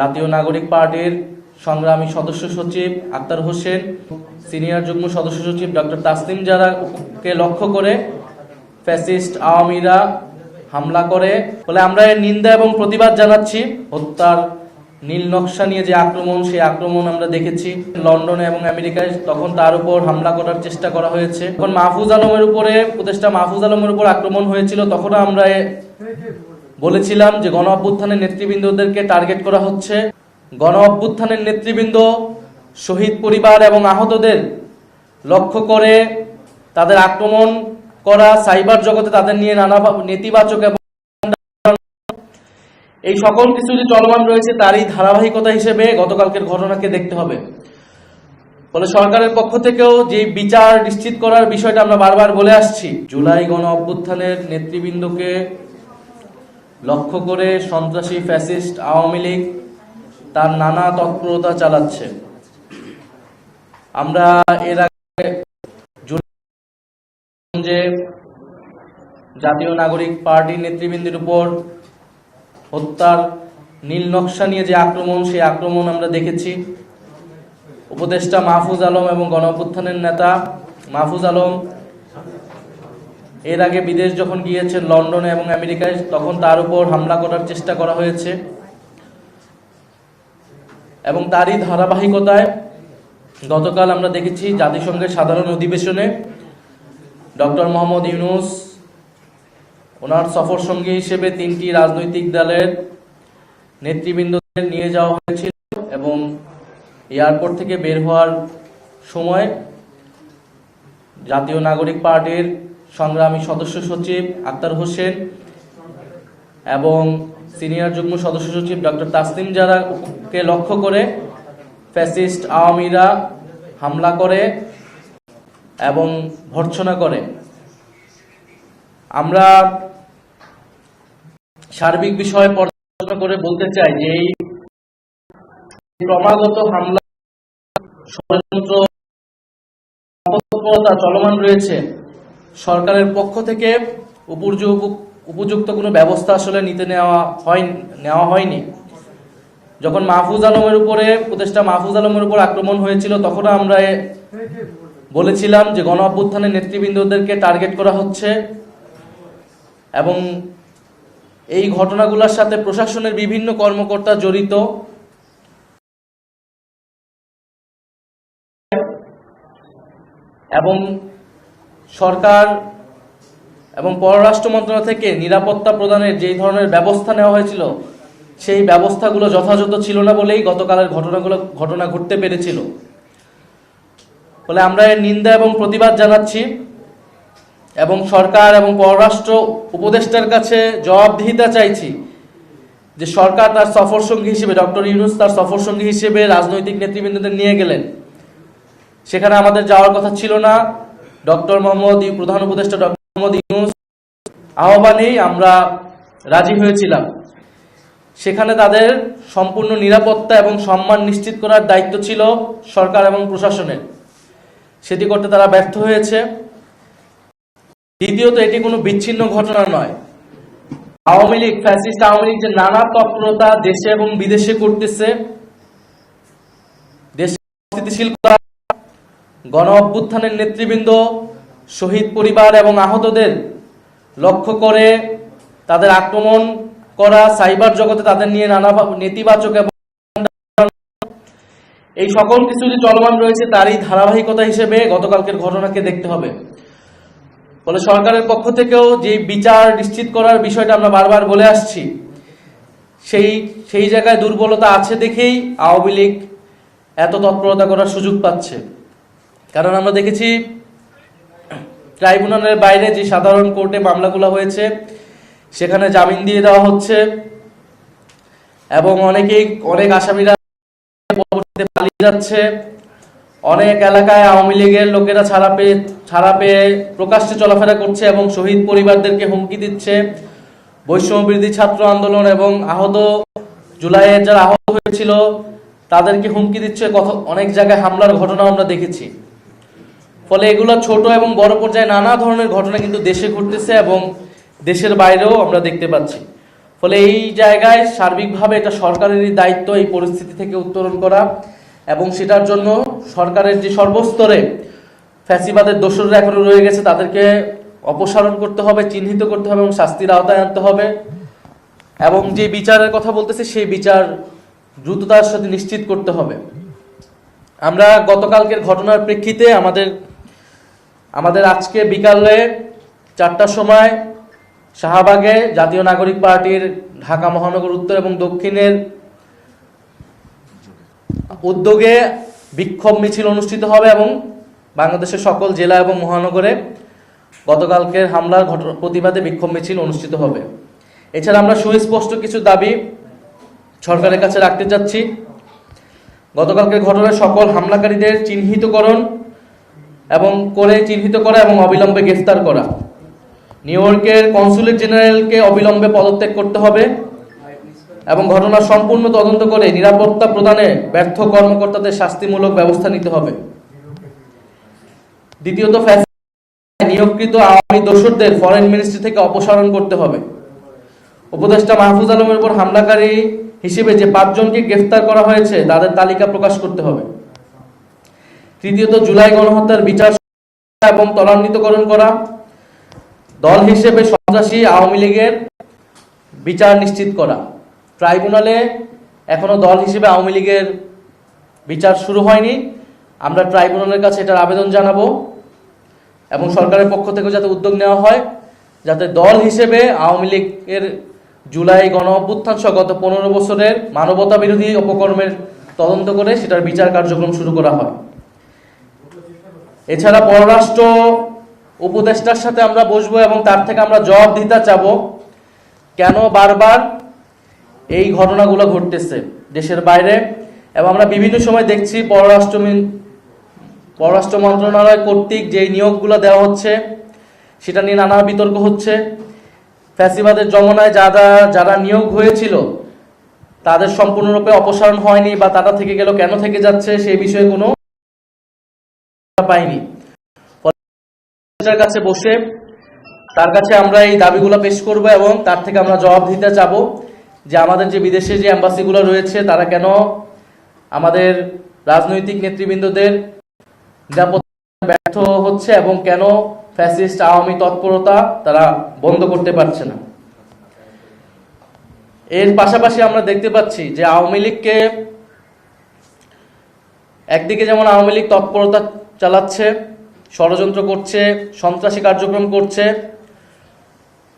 জাতীয় নাগরিক পার্টির সংগ্রামী সদস্য সচিব আক্তার হোসেন, সিনিয়র যুগ্ম সদস্য সচিব ডক্টর তাসলিম জারাকে লক্ষ্য করে ফ্যাসিস্ট আওয়ামীরা হামলা করে। বলে আমরা এর নিন্দা এবং প্রতিবাদ জানাচ্ছি। হত্যার নীল নকশা নিয়ে যে আক্রমণ, সেই আক্রমণ আমরা দেখেছি লন্ডনে এবং আমেরিকায়। তখন তার উপর হামলা করার চেষ্টা করা হয়েছে। তখন মাহফুজ আলমের উপরে, উপদেষ্টা মাহফুজ আলমের উপর আক্রমণ হয়েছিল তখন আমরা বলেছিলাম যে গণ অভ্যুত্থানের নেতৃবৃন্দদেরকে টার্গেট করা হচ্ছে। গণ অভ্যুত্থানের নেতৃবৃন্দ, শহীদ পরিবার এবং আহতদের লক্ষ্য করে তাদের আক্রমণ করা, সাইবার জগতে তাদের নিয়ে নানা নেতিবাচক এই সকল কিছু যে চলমান রয়েছে তারই ধারাবাহিকতা হিসেবে গতকালকের ঘটনাকে দেখতে হবে। ফলে সরকারের পক্ষ থেকেও যে বিচার নিশ্চিত করার বিষয়টা আমরা বারবার বলে আসছি, জুলাই গণ অভ্যুত্থানের নেতৃবৃন্দকে লক্ষ্য করে সন্ত্রাসী ফ্যাসিস্ট আওয়ামী লীগ তার নানা তৎপরতা চালাচ্ছে। আমরা এর আগে যে জাতীয় নাগরিক পার্টির নেতৃবৃন্দের উপর হত্যার নীল নকশা নিয়ে যে আক্রমণ, সেই আক্রমণ আমরা দেখেছি। উপদেষ্টা মাহফুজ আলম এবং গণঅভ্যুত্থানের নেতা মাহফুজ আলম এর আগে বিদেশ যখন গিয়েছেন লন্ডনে এবং আমেরিকায়, তখন তার উপর হামলা করার চেষ্টা করা হয়েছে। এবং তারই ধারাবাহিকতায় গতকাল আমরা দেখেছি জাতিসংঘের সাধারণ অধিবেশনে ডক্টর মোহাম্মদ ইউনুস ওনার সফর সঙ্গী হিসেবে তিনটি রাজনৈতিক দলের নেতৃবৃন্দদের নিয়ে যাওয়া হয়েছিল এবং এয়ারপোর্ট থেকে বের হওয়ার সময় জাতীয় নাগরিক পার্টির সংগ্রামী সদস্য সচিব আক্তার হোসেন এবং সিনিয়র যুগ্ম সদস্য সচিব ডক্টর তাসলিম জারাকে লক্ষ্য করে ফ্যাসিস্ট আওয়ামীরা হামলা করে এবং ভর্ৎসনা করে। আমরা সার্বিক বিষয়ে পর্যালোচনা করে বলতে চাই যে এই ক্রমাগত হামলা, ষড়যন্ত্র চলমান রয়েছে। সরকারের পক্ষ থেকে উপযুক্ত কোনো ব্যবস্থা আসলে নিতে নেওয়া হয় নেওয়া হয়নি। যখন মাহফুজ আলমের উপরে, উপদেষ্টা মাহফুজ আলমের উপর আক্রমণ হয়েছিল, তখন আমরা বলেছিলাম যে গণ অভ্যুত্থানের নেতৃবৃন্দদেরকে টার্গেট করা হচ্ছে এবং এই ঘটনাগুলোর সাথে প্রশাসনের বিভিন্ন কর্মকর্তা জড়িত। এবং সরকার এবং পররাষ্ট্র মন্ত্রণালয় থেকে নিরাপত্তা প্রদানের যেই ধরনের ব্যবস্থা নেওয়া হয়েছিল, সেই ব্যবস্থাগুলো যথাযথ ছিল না বলেই গতকালের ঘটনাগুলো, ঘটনা ঘটতে পেরেছিল। ফলে আমরা এর নিন্দা এবং প্রতিবাদ জানাচ্ছি এবং সরকার এবং পররাষ্ট্র উপদেষ্টার কাছে জবাবদিহিতা চাইছি যে সরকার তার সফর সঙ্গী হিসেবে, ডক্টর ইউনুস তার সফর সঙ্গী হিসেবে রাজনৈতিক নেতৃবৃন্দদের নিয়ে গেলেন। সেখানে আমাদের যাওয়ার কথা ছিল না। ডক্টর মোহাম্মদ প্রধান উপদেষ্টা ডক্টর মোহাম্মদ ইউনুস আহ্বানেই আমরা রাজি হয়েছিলাম। সেখানে তাদের সম্পূর্ণ নিরাপত্তা এবং সম্মান নিশ্চিত করার দায়িত্ব ছিল সরকার এবং প্রশাসনের। সেটি করতে তারা ব্যর্থ হয়েছে। দ্বিতীয়ত, এটি কোনো বিচ্ছিন্ন ঘটনা নয়। আওয়ামী লীগ, ফ্যাসিস্ট আওয়ামী লীগ যে নানা তৎপরতা দেশে এবং বিদেশে করতেছে, দেশে স্থিতিশীল করা গণ অভ্যুত্থানের নেতৃবৃন্দ, শহীদ পরিবার এবং আহতদের লক্ষ্য করে তাদের আক্রমণ করা, সাইবার জগতে তাদের নিয়ে নানা নেতিবাচক এই সকল কিছু যে চলমান রয়েছে তারই ধারাবাহিকতা হিসেবে গতকালকের ঘটনাকে দেখতে হবে। ফলে সরকারের পক্ষ থেকেও যে বিচার নিশ্চিত করার বিষয়টা আমরা বারবার বলে আসছি, সেই সেই জায়গায় দুর্বলতা আছে দেখেই আওয়ামী লীগ এত তৎপরতা করার সুযোগ পাচ্ছে। কারণ আমরা দেখেছি ট্রাইব্যুনালের বাইরে যে সাধারণ কোর্টে মামলাগুলো হয়েছে, সেখানে জামিন দিয়ে দেওয়া হচ্ছে এবং অনেকেই, অনেক আসামিরা পালিয়ে যাচ্ছে। অনেক এলাকায় আওয়ামী লীগের লোকেরা ছাড়া পেয়ে ছাড়া পেয়ে প্রকাশ্যে চলাফেরা করছে এবং শহীদ পরিবারদেরকে হুমকি দিচ্ছে। বৈষম্য বিরোধী ছাত্র আন্দোলন এবং আহত জুলাইয়ে যারা আহত হয়েছিল, তাদেরকে হুমকি দিচ্ছে। অনেক জায়গায় হামলার ঘটনা আমরা দেখেছি। ফলে এগুলো ছোট এবং বড় পর্যায়ে নানা ধরনের ঘটনা কিন্তু দেশে ঘটতেছে এবং দেশের বাইরেও আমরা দেখতে পাচ্ছি। ফলে এই জায়গায় সার্বিকভাবে এটা সরকারেরই দায়িত্ব এই পরিস্থিতি থেকে উত্তরণ করা এবং সেটার জন্য সরকারের যে সর্বস্তরে ফ্যাসিবাদের দোসররা এখনও রয়ে গেছে, তাদেরকে অপসারণ করতে হবে, চিহ্নিত করতে হবে এবং শাস্তির আওতায় আনতে হবে। এবং যে বিচারের কথা বলতেছে, সেই বিচার দ্রুততার সাথে নিশ্চিত করতে হবে। আমরা গতকালকের ঘটনার প্রেক্ষিতে আমাদের আমাদের আজকে বিকালে চারটার সময় শাহবাগে জাতীয় নাগরিক পার্টির ঢাকা মহানগর উত্তর এবং দক্ষিণের উদ্যোগে বিক্ষোভ মিছিল অনুষ্ঠিত হবে এবং বাংলাদেশের সকল জেলা এবং মহানগরে গতকালকের হামলার প্রতিবাদে বিক্ষোভ মিছিল অনুষ্ঠিত হবে। এছাড়া আমরা সুস্পষ্ট কিছু দাবি সরকারের কাছে রাখতে চাচ্ছি। গতকালকের ঘটনায় সকল হামলাকারীদের চিহ্নিতকরণ এবং করে চিহ্নিত করা এবং অবিলম্বে গ্রেফতার করা। নিউ ইয়র্কের কনসুলেট জেনারেলকে অবিলম্বে পদত্যাগ করতে হবে এবং ঘটনার সম্পূর্ণ তদন্ত করে নিরাপত্তা প্রদানে ব্যর্থ কর্মকর্তাদের শাস্তিমূলক ব্যবস্থা নিতে হবে। দ্বিতীয়ত নিয়োগকৃত আওয়ামী দোসরদের ফরেন মিনিস্ট্রি থেকে অপসারণ করতে হবে। উপদেষ্টা মাহফুজ আলমের উপর হামলাকারী হিসেবে যে পাঁচজনকে গ্রেফতার করা হয়েছে, তাদের তালিকা প্রকাশ করতে হবে। তৃতীয়ত জুলাই গণহত্যার বিচার এবং ত্বরান্বিতকরণ করা। দল হিসেবে সন্ত্রাসী আওয়ামী লীগের বিচার নিশ্চিত করা। ট্রাইব্যুনালে এখনও দল হিসেবে আওয়ামী লীগের বিচার শুরু হয়নি। আমরা ট্রাইব্যুনালের কাছে এটার আবেদন জানাব এবং সরকারের পক্ষ থেকে যাতে উদ্যোগ নেওয়া হয়, যাতে দল হিসেবে আওয়ামী লীগের জুলাই গণ অভ্যুত্থান সহ গত পনেরো বছরের মানবতা বিরোধী অপকর্মের তদন্ত করে সেটার বিচার কার্যক্রম শুরু করা হয়। এছাড়া পররাষ্ট্র উপদেষ্টার সাথে আমরা বসবো এবং তার থেকে আমরা জবাব দিতে চাবো, কেন বারবার এই ঘটনাগুলো ঘটতেছে দেশের বাইরে? এবং আমরা বিভিন্ন সময় দেখছি পররাষ্ট্র পররাষ্ট্র মন্ত্রণালয় কর্তৃক যেই নিয়োগগুলো দেওয়া হচ্ছে, সেটা নিয়ে নানা বিতর্ক হচ্ছে। ফ্যাসিবাদের জমনায় যারা যারা নিয়োগ হয়েছিল, তাদের সম্পূর্ণরূপে অপসারণ হয়নি বা তারা থেকে গেল, কেন থেকে যাচ্ছে সেই বিষয়ে কোনো পাইনি। কাছে বসে তার কাছে আমরা এই দাবিগুলো পেশ করব এবং তার থেকে আমরা জবাব দিতে যে আমাদের যে বিদেশে যে অ্যাম্বাসিগুলো রয়েছে, তারা কেন আমাদের রাজনৈতিক নেতৃবৃন্দদের নিরাপত্তা ব্যর্থ হচ্ছে এবং কেন ফ্যাসিস্ট আওয়ামী তৎপরতা তারা বন্ধ করতে পারছে না? এর পাশাপাশি আমরা দেখতে পাচ্ছি যে আওয়ামী লীগকে একদিকে যেমন আওয়ামী লীগ তৎপরতা চালাচ্ছে, ষড়যন্ত্র করছে, সন্ত্রাসী কার্যক্রম করছে।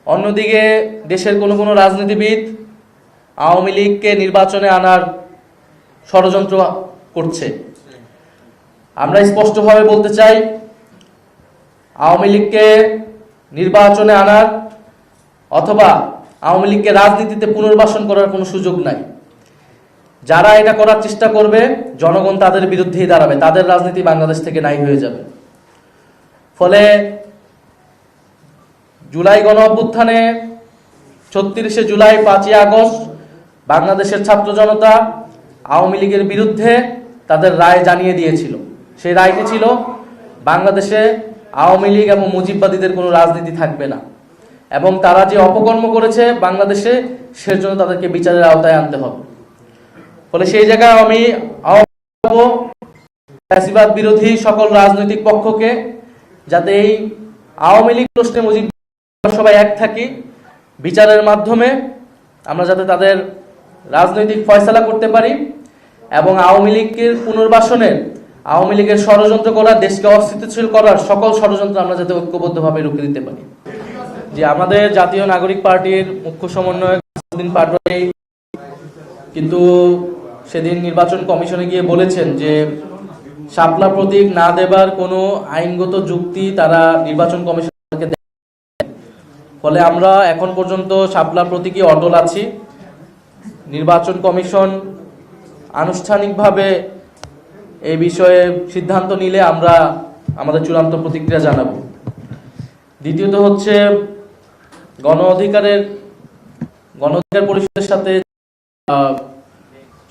অন্যদিকে দেশের কোনো কোনো রাজনীতিবিদ আওয়ামী লীগকে নির্বাচনে আনার ষড়যন্ত্র করছে। আমরা স্পষ্টভাবে বলতে চাই, আওয়ামী লীগকে নির্বাচনে আনার অথবা আওয়ামী লীগকে রাজনীতিতে পুনর্বাসন করার কোনো সুযোগ নাই। যারা এটা করার চেষ্টা করবে, জনগণ তাদের বিরুদ্ধেই দাঁড়াবে। তাদের রাজনীতি বাংলাদেশ থেকে নাই হয়ে যাবে। ফলে জুলাই গণ অভ্যুত্থানে ছত্রিশে জুলাই পাঁচই আগস্ট বাংলাদেশের ছাত্র জনতা আওয়ামী লীগের বিরুদ্ধে তাদের রায় জানিয়ে দিয়েছিল। সেই রায়টি ছিল, বাংলাদেশে আওয়ামী লীগ এবং মুজিববাদীদের কোনো রাজনীতি থাকবে না। এবং তারা যে অপকর্ম করেছে বাংলাদেশে, সেজন্য তাদেরকে বিচারের আওতায় আনতে হবে। ফলে সেই জায়গায় আমি আহ্বান বিরোধী সকল রাজনৈতিক পক্ষকে যাতে এই আওয়ামী লীগ প্রশ্নে মুজিব সবাই এক থাকি বিচারের মাধ্যমে, আমরা যাতে তাদের রাজনৈতিক ফয়সালা করতে পারি এবং আওয়ামী লীগের পুনর্বাসনের আওয়ামী লীগের ষড়যন্ত্র করার দেশকে অস্থিতিশীল করার সকল ষড়যন্ত্র আমরা যাতে ঐক্যবদ্ধভাবে রুখে দিতে পারি। যে আমাদের জাতীয় নাগরিক পার্টির মুখ্য সমন্বয়ক কিন্তু সেদিন নির্বাচন কমিশনে গিয়ে বলেছেন যে শাপলা প্রতীক না দেবার কোনো আইনগত যুক্তি তারা নির্বাচন কমিশনকে ফলে আমরা এখন পর্যন্ত শাপলা প্রতীকই অটল আছি। নির্বাচন কমিশন আনুষ্ঠানিকভাবে এই বিষয়ে সিদ্ধান্ত নিলে আমরা আমাদের চূড়ান্ত প্রতিক্রিয়া জানাব। দ্বিতীয়ত হচ্ছে গণ অধিকারের গণ অধিকার পরিষদের সাথে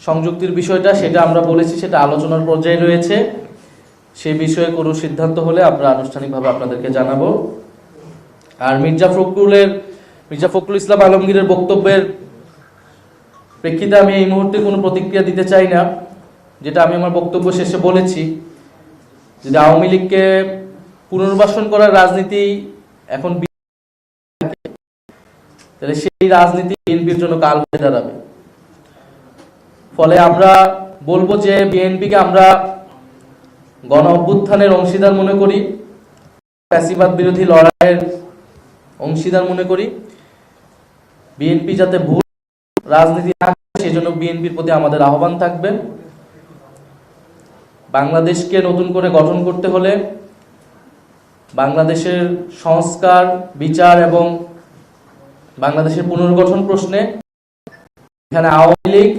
সংযুক্তির বিষয়টা, সেটা আমরা বলেছি, সেটা আলোচনার পর্যায়ে রয়েছে। সেই বিষয়ে কোনো সিদ্ধান্ত হলে আমরা আনুষ্ঠানিকভাবে আপনাদেরকে জানাব। আর মির্জা ফখরুলের, মির্জা ফখরুল ইসলাম আলমগীরের বক্তব্যের প্রেক্ষিতে আমি এই মুহূর্তে কোনো প্রতিক্রিয়া দিতে চাই না, যেটা আমি আমার বক্তব্য শেষে বলেছি যে আওয়ামী লীগকে পুনর্বাসন করার রাজনীতি এখন তাহলে সেই রাজনীতি বিএনপির জন্য কাল হয়ে দাঁড়াবে। ফলে আমরা বলব যে বিএনপিকে আমরা গণ অভ্যুত্থানের অংশীদার মনে করি, ফ্যাসিবাদ বিরোধী লড়াইয়ের অংশীদার মনে করি। বিএনপি যাতে ভুল রাজনীতি না করে সেই জন্য বিএনপির প্রতি আমাদের আহ্বান থাকবে। বাংলাদেশকে নতুন করে গঠন করতে হলে বাংলাদেশের সংস্কার, বিচার এবং বাংলাদেশের পুনর্গঠন প্রশ্নে এখানে আওয়ামী লীগ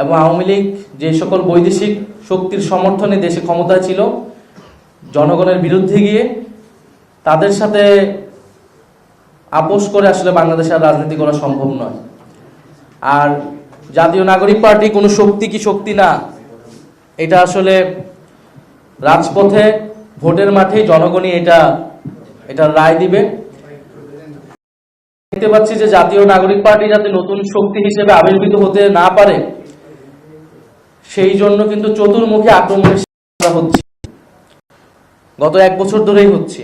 এবং আওয়ামী লীগ যে সকল বৈদেশিক শক্তির সমর্থনে দেশে ক্ষমতায় ছিল, জনগণের বিরুদ্ধে গিয়ে তাদের সাথে আপোষ করে আসলে বাংলাদেশে আর রাজনীতি করা সম্ভব নয়। আর জাতীয় নাগরিক পার্টি কোনো শক্তি কি শক্তি না, এটা আসলে রাজপথে, ভোটের মাঠে জনগণই এটা এটা রায় দিবে। দেখতে পাচ্ছি যে জাতীয় নাগরিক পার্টি যাতে নতুন শক্তি হিসেবে আবির্ভূত হতে না পারে সেই জন্য কিন্তু চতুর্মুখী আক্রমণের আমরা গত এক বছর ধরেই হচ্ছে।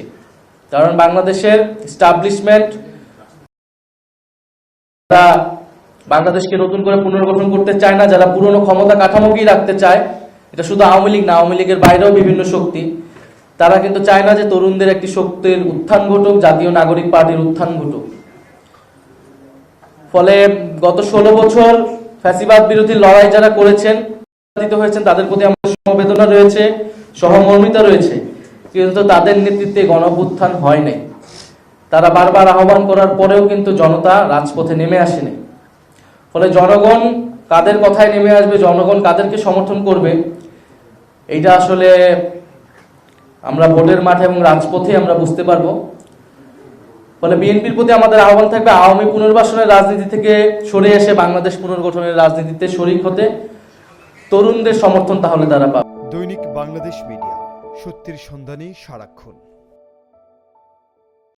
কারণ বাংলাদেশের স্টাবলিশমেন্ট যারা বাংলাদেশকে নতুন করে পুনর্গঠন করতে চায় না, যারা পুরনো ক্ষমতা কাঠামোকেই রাখতে চায়, এটা শুধু আওয়ামী লীগ না, আওয়ামী লীগের বাইরেও বিভিন্ন শক্তি, তারা কিন্তু চায় না যে তরুণদের একটি শক্তির উত্থান ঘটুক, জাতীয় নাগরিক পার্টির উত্থান ঘটুক। ফলে গত ষোলো বছর ফ্যাসিবাদ বিরোধী লড়াই যারা করেছেন নির্যাতিত হয়েছেন, তাদের প্রতি আমাদের সমবেদনা রয়েছে, সহমর্মিতা রয়েছে, কিন্তু তাদের নেতৃত্বে গণভুত্থান হয় নাই। তারা বারবার আহ্বান করার পরেও কিন্তু জনতা রাজপথে নেমে আসেনি। ফলে জনগণ কাদের কথায় নেমে আসবে, জনগণ কাদেরকে সমর্থন করবে, এইটা আসলে আমরা ভোটের মাঠে এবং রাজপথে আমরা বুঝতে পারব। ফলে বিএনপির প্রতি আমাদের আহ্বান থাকবে, আওয়ামী পুনর্বাসনের রাজনীতি থেকে সরে এসে বাংলাদেশ পুনর্গঠনের রাজনীতিতে শরিক হতে। তরুণদের সমর্থন তাহলে তারা পাবে। দৈনিক বাংলাদেশ মিডিয়া সত্যির সন্ধানে সারাক্ষণ।